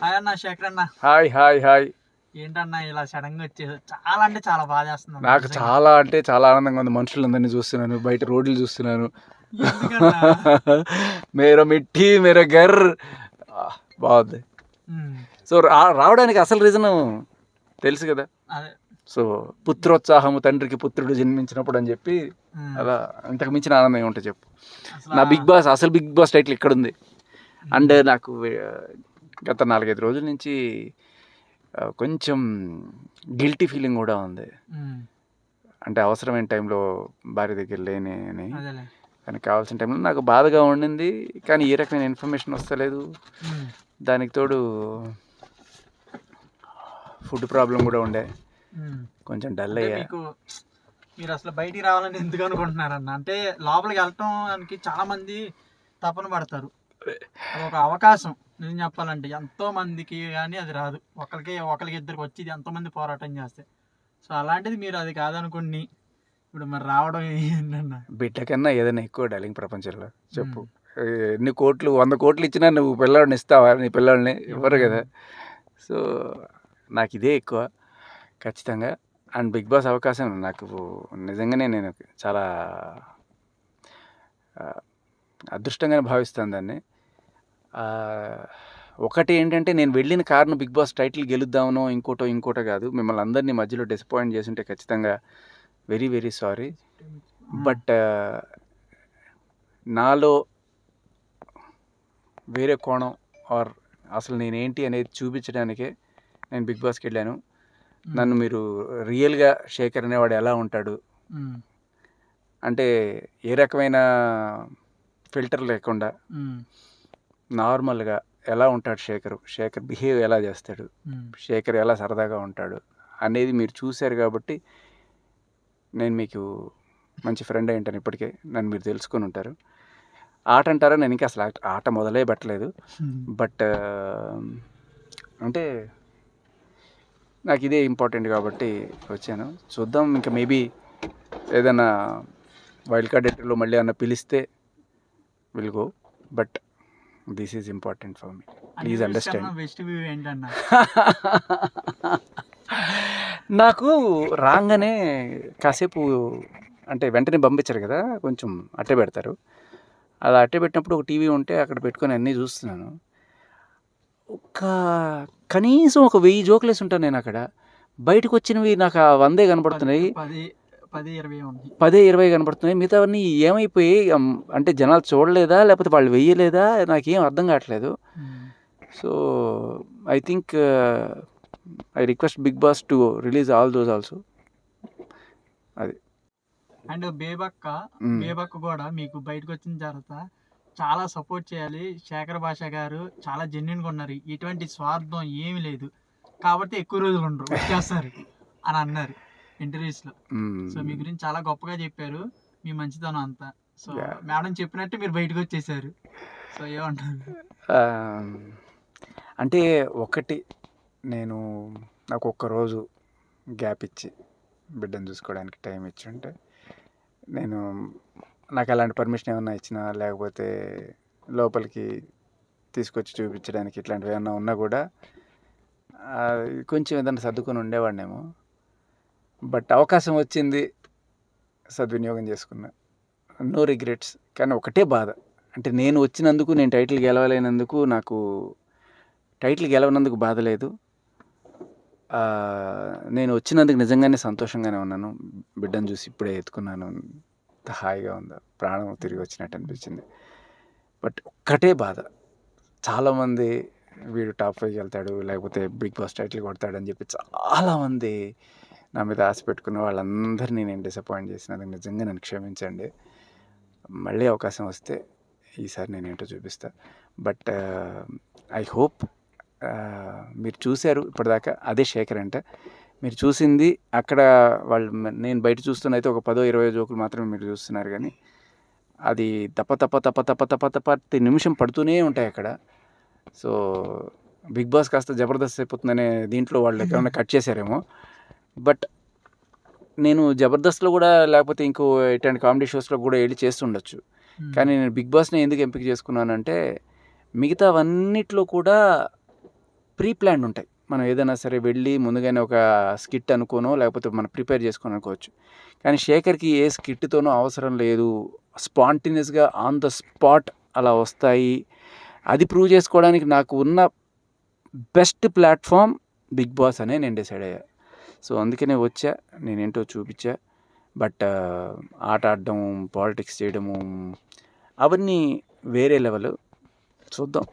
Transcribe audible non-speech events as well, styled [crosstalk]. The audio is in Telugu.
హాయ్ అన్న శేఖర్ అన్న. Hi hi hi. ఏంటన్నా ఇలా సడన్గా వచ్చేసి చాలా అంటే చాలా బాగా చేస్తున్నాను నాకు చాలా అంటే చాలా ఆనందంగా ఉంది. మనుషులందరినీ చూస్తున్నాను బయట రోడ్లు చూస్తున్నాను? [laughs] మేర మిట్టి మేర గర్ బాగుంది. సో రావడానికి అసలు రీజన్ తెలుసు కదా? సో పుత్రోత్సాహము తండ్రికి పుత్రుడు జన్మించినప్పుడు అని చెప్పి అలా ఇంతకు మించిన ఆనందం ఉంటుంది చెప్పు. నా బిగ్ బాస్ అసలు బిగ్ బాస్ టైటిల్ ఇక్కడ ఉంది అండ్ నాకు గత నాలుగైదు రోజుల నుంచి కొంచెం గిల్టీ ఫీలింగ్ కూడా ఉంది. అంటే అవసరమైన టైంలో భార్య దగ్గర లేని అని. కానీ కావాల్సిన టైంలో నాకు బాధగా ఉండింది. కానీ ఏ రకమైన ఇన్ఫర్మేషన్ వస్తలేదు. దానికి తోడు ఫుడ్ ప్రాబ్లం కూడా ఉండే. కొంచెం డల్ అయ్యా. మీరు అసలు బయటికి రావాలని ఎందుకు అనుకుంటున్నారన్న? అంటే లోపలికి వెళ్ళటానికి చాలా మంది తపన పడతారు. ఒక అవకాశం. నేను చెప్పాలంటే ఎంతో మందికి కానీ అది రాదు. ఒకరికి ఒకరికి ఇద్దరికి వచ్చి ఇది ఎంతో మంది పోరాటం చేస్తే. సో అలాంటిది మీరు అది కాదనుకుని ఇప్పుడు మరి రావడం ఏంటన్నా? బిడ్డ కన్నా ఏదైనా ఎక్కువ డార్లింగ్ ప్రపంచంలో. చెప్పు. ఎన్ని కోట్లు వంద కోట్లు ఇచ్చినా నువ్వు పిల్లవాడిని ఇస్తావా? నీ పిల్లల్ని ఇవ్వరు కదా. సో నాకు ఇదే ఎక్కువ. ఖచ్చితంగా. అండ్ బిగ్ బాస్ అవకాశం నాకు నిజంగానే నేను చాలా అదృష్టంగానే భావిస్తాను దాన్ని. ఒకటి ఏంటంటే నేను వెళ్ళిన కారణం బిగ్ బాస్ టైటిల్ గెలుద్దామనో ఇంకోటో ఇంకోటో కాదు మిమ్మల్ని అందరినీ మధ్యలో డిసప్పాయింట్ చేసి ఉంటే ఖచ్చితంగా వెరీ వెరీ సారీ. బట్ నాలో వేరే కోణం ఆర్ అసలు నేనేంటి అనేది చూపించడానికే నేను బిగ్ బాస్కి వెళ్ళాను. నన్ను మీరు రియల్గా శేఖర్ అనేవాడు ఎలా ఉంటాడు? అంటే ఏ రకమైన ఫిల్టర్ లేకుండా నార్మల్గా ఎలా ఉంటాడు శేఖర్? శేఖర్ బిహేవ్ ఎలా చేస్తాడు? శేఖర్ ఎలా సరదాగా ఉంటాడు? అనేది మీరు చూశారు కాబట్టి నేను మీకు మంచి ఫ్రెండ్ అయి ఉంటాను ఇప్పటికే. నన్ను మీరు తెలుసుకొని ఉంటారు. ఆట అంటారా? నేను ఇంకా అసలు ఆట- మొదలే పెట్టలేదు. బట్ అంటే నాకు ఇదే ఇంపార్టెంట్ కాబట్టి వచ్చాను. చూద్దాం. ఇంకా మేబీ ఏదైనా వైల్డ్ కార్డ్ ఎంట్రీలో మళ్ళీ అన్న పిలిస్తే will go but this is important for me please understand best view ఏంటన్నా? [laughs] నాకు రాగానే కాసేపు అంటే వెంటనే పంపించారు కదా కొంచెం అట్టే పెడతారు. అలా అట్టే పెట్టినప్పుడు ఒక టీవీ ఉంటే అక్కడ పెట్టుకొని అన్నీ చూస్తున్నాను. ఒక కనీసం ఒక వెయ్యి జోకులేసి ఉంటాను నేను అక్కడ. బయటకు వచ్చినవి నాకు ఆ వందే కనపడుతున్నాయి. పది ఇరవై ఉంది. పదే ఇరవై కనపడుతున్నాయి. మిగతావన్నీ ఏమైపోయి అంటే జనాలు చూడలేదా? లేకపోతే వాళ్ళు వెయ్యలేదా? నాకేం అర్థం కావట్లేదు. ఉమ్. So I think I request Big Boss to release all those also. And Bebakka Mm. Bebakka కూడా మీకు బయటకు వచ్చిన తర్వాత చాలా సపోర్ట్ చేయాలి. శేఖర్ భాష గారు చాలా జెన్యున్గా ఉన్నారు. ఎటువంటి స్వార్థం ఏమీ లేదు. కాబట్టి ఎక్కువ రోజులు ఉండరు. వచ్చేస్తారు అని అన్నారు. ఇంటర్వ్యూస్లో. సో మీ గురించి చాలా గొప్పగా చెప్పారు. మీ మంచితనం అంతా. సో. మేడం చెప్పినట్టు మీరు బయటకు వచ్చేసారు. సో ఏమంటారు? అంటే ఒకటి నేను నాకు ఒక్క రోజు గ్యాప్ ఇచ్చి బిడ్డను చూసుకోవడానికి టైం ఇచ్చి ఉంటే నేను నాకు అలాంటి పర్మిషన్ ఏమన్నా ఇచ్చినా లేకపోతే లోపలికి తీసుకొచ్చి చూపించడానికి ఇట్లాంటివి ఏమన్నా ఉన్నా కూడా కొంచెం ఏదైనా సర్దుకొని ఉండేవాడినేమో. బట్ అవకాశం వచ్చింది సద్వినియోగం చేసుకున్నా. నో రిగ్రెట్స్ కానీ ఒకటే బాధ. అంటే నేను వచ్చినందుకు నేను టైటిల్ గెలవలేనందుకు నాకు టైటిల్ గెలవనందుకు బాధ లేదు. నేను వచ్చినందుకు నిజంగానే సంతోషంగానే ఉన్నాను. బిడ్డను చూసి ఇప్పుడే ఎత్తుకున్నాను. హాయిగా ఉందా? ప్రాణం తిరిగి వచ్చినట్టు అనిపించింది. బట్ ఒక్కటే బాధ. చాలామంది వీడు టాప్ ఫైవ్కి వెళ్తాడు లేకపోతే బిగ్ బాస్ టైటిల్ కొడతాడని చెప్పి చాలామంది నా మీద ఆశ పెట్టుకున్న వాళ్ళందరినీ నేను డిసప్పాయింట్ చేసినందుకు నిజంగా నన్ను క్షమించండి. మళ్ళీ అవకాశం వస్తే ఈసారి నేను ఏంటో చూపిస్తా. బట్ ఐ హోప్ మీరు చూశారు ఇప్పటిదాకా అదే శేఖర్ అంటే. మీరు చూసింది అక్కడ వాళ్ళు నేను బయట చూస్తున్న అయితే ఒక పదో ఇరవై జోకులు మాత్రమే మీరు చూస్తున్నారు కానీ అది తప్ప తప్ప తప్ప తప్ప తప్ప తప్ప ప్రతి నిమిషం పడుతూనే ఉంటాయి అక్కడ. సో బిగ్ బాస్ కాస్త జబర్దస్త్ అయిపోతుందనే దీంట్లో వాళ్ళు [laughs] ఏమైనా కట్ చేశారేమో. బట్ నేను జబర్దస్త్లో కూడా లేకపోతే ఇంకో ఇట్లాంటి కామెడీ షోస్లో కూడా వెళ్ళి చేస్తుండొచ్చు. కానీ నేను బిగ్ బాస్ని ఎందుకు ఎంపిక చేసుకున్నానంటే మిగతావన్నిట్లో కూడా ప్రీ ప్లాన్ ఉంటాయి. మనం ఏదైనా సరే వెళ్ళి ముందుగానే ఒక స్కిట్ అనుకోనో లేకపోతే మనం ప్రిపేర్ చేసుకొని అనుకోవచ్చు. కానీ శేఖర్కి ఏ స్కిట్తోనో అవసరం లేదు. స్పాంటినియస్గా ఆన్ ద స్పాట్ అలా వస్తాయి. అది ప్రూవ్ చేసుకోవడానికి నాకు ఉన్న బెస్ట్ ప్లాట్ఫామ్ బిగ్ బాస్ అనే నేను డిసైడ్ అయ్యా. సో అందుకనే వచ్చా నేనేంటో చూపించా. బట్ ఆట ఆడడం పాలిటిక్స్ చేయడము అవన్నీ వేరే లెవెల్. చూద్దాం.